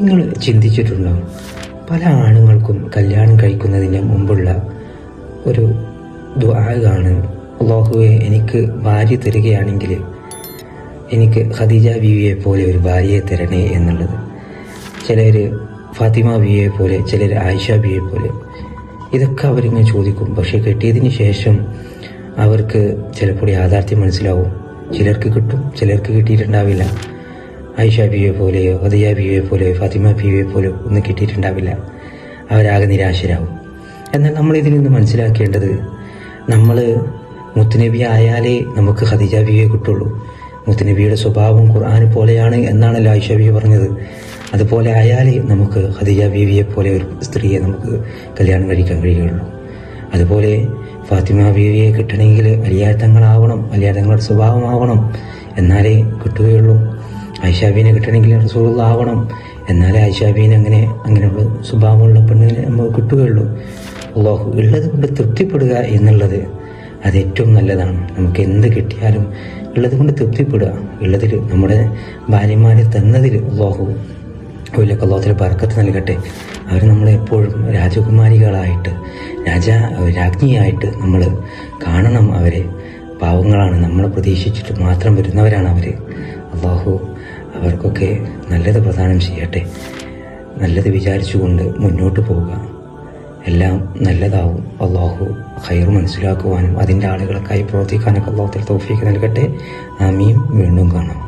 നിങ്ങൾ ചിന്തിച്ചിട്ടുണ്ടോ? പല ആണുങ്ങൾക്കും കല്യാണം കഴിക്കുന്നതിന് മുമ്പുള്ള ഒരു ദ്വാഗാണ് അള്ളാഹുവെ എനിക്ക് ഭാര്യ തരികയാണെങ്കിൽ എനിക്ക് ഖദീജ ബീവിയെ പോലെ ഒരു ഭാര്യയെ തരണേ എന്നുള്ളത്. ചിലർ ഫാത്തിമ ബിയെ പോലെ ചിലർ ആയിഷ ബിയെ പോലെ. ഇതൊക്കെ അവരിങ്ങനെ ചോദിക്കും. പക്ഷേ കെട്ടിയതിന് ശേഷം അവർക്ക് ചിലപ്പോൾ യാഥാർത്ഥ്യം മനസ്സിലാവും. ചിലർക്ക് കിട്ടും ചിലർക്ക് കിട്ടിയിട്ടുണ്ടാവില്ല. ആയിഷ ബിയെ പോലെയോ ഹദിയ ബിയെ പോലെയോ ഫാത്തിമ ബിയെ പോലെയോ ഒന്നും കിട്ടിയിട്ടുണ്ടാവില്ല. അവരാകെ നിരാശരാകും എന്നാൽ നമ്മൾ ഇതിൽ നിന്ന് മനസ്സിലാക്കേണ്ടത് നമ്മൾ മുത്തുനബി ആയാലേ നമുക്ക് ഖദീജ ബിയെ കിട്ടുള്ളൂ. മുത്തുനബിയുടെ സ്വഭാവം ഖുർആൻ പോലെയാണ് എന്നാണല്ലോ ആയിഷ ബിവി പറഞ്ഞത്. അതുപോലെ ആയാലേ നമുക്ക് ഖദീജ ബീവിയെ പോലെ ഒരു സ്ത്രീയെ നമുക്ക് കല്യാണം കഴിക്കാൻ കഴിയുള്ളൂ. അതുപോലെ ഫാത്തിമ ബീവിയെ കിട്ടണമെങ്കിൽ അലിയാത്തങ്ങളാവണം അലിയാത്തങ്ങളുടെ സ്വഭാവമാവണം എന്നാലേ കിട്ടുകയുള്ളൂ. ഐഷാബീനെ കിട്ടണമെങ്കിൽ റസൂലുള്ള ആവണം. എന്നാലേ ഐഷാബീൻ അങ്ങനെ അങ്ങനെയുള്ള സ്വഭാവമുള്ള പെണ്ണിനെ നമുക്ക് കിട്ടുകയുള്ളൂ. അള്ളാഹു ഉള്ളത് കൊണ്ട് തൃപ്തിപ്പെടുക എന്നുള്ളത് അത് ഏറ്റവും നല്ലതാണ്. നമുക്ക് എന്ത് കിട്ടിയാലും ഉള്ളത് കൊണ്ട് തൃപ്തിപ്പെടുക. ഉള്ളതിൽ നമ്മുടെ ഭാര്യമാരെ തന്നതിൽ അള്ളാഹു അവരിലൊക്കെ അള്ളാഹത്തിൽ ബർക്കത്ത് നൽകട്ടെ. അവർ നമ്മളെ എപ്പോഴും രാജകുമാരികളായിട്ട് രാജ രാജ്ഞിയായിട്ട് നമ്മൾ കാണണം അവരെ. പാവങ്ങളാണ് നമ്മളെ പ്രതീക്ഷിച്ചിട്ട് മാത്രം വരുന്നവരാണ് അവർ അള്ളാഹു അവർക്കൊക്കെ നല്ലത് പ്രദാനം ചെയ്യട്ടെ. നല്ലത് വിചാരിച്ചുകൊണ്ട് മുന്നോട്ട് പോവുക. എല്ലാം നല്ലതാവും. അള്ളാഹു ഹൈർ മനസ്സിലാക്കുവാനും അതിന്റെ ആളുകൾക്കായി പ്രവർത്തിക്കാനൊക്കെ അള്ളാഹുത്തിൽ തൗഫീക്ക് നൽകട്ടെ. ആമീൻ. വീണ്ടും കാണാം.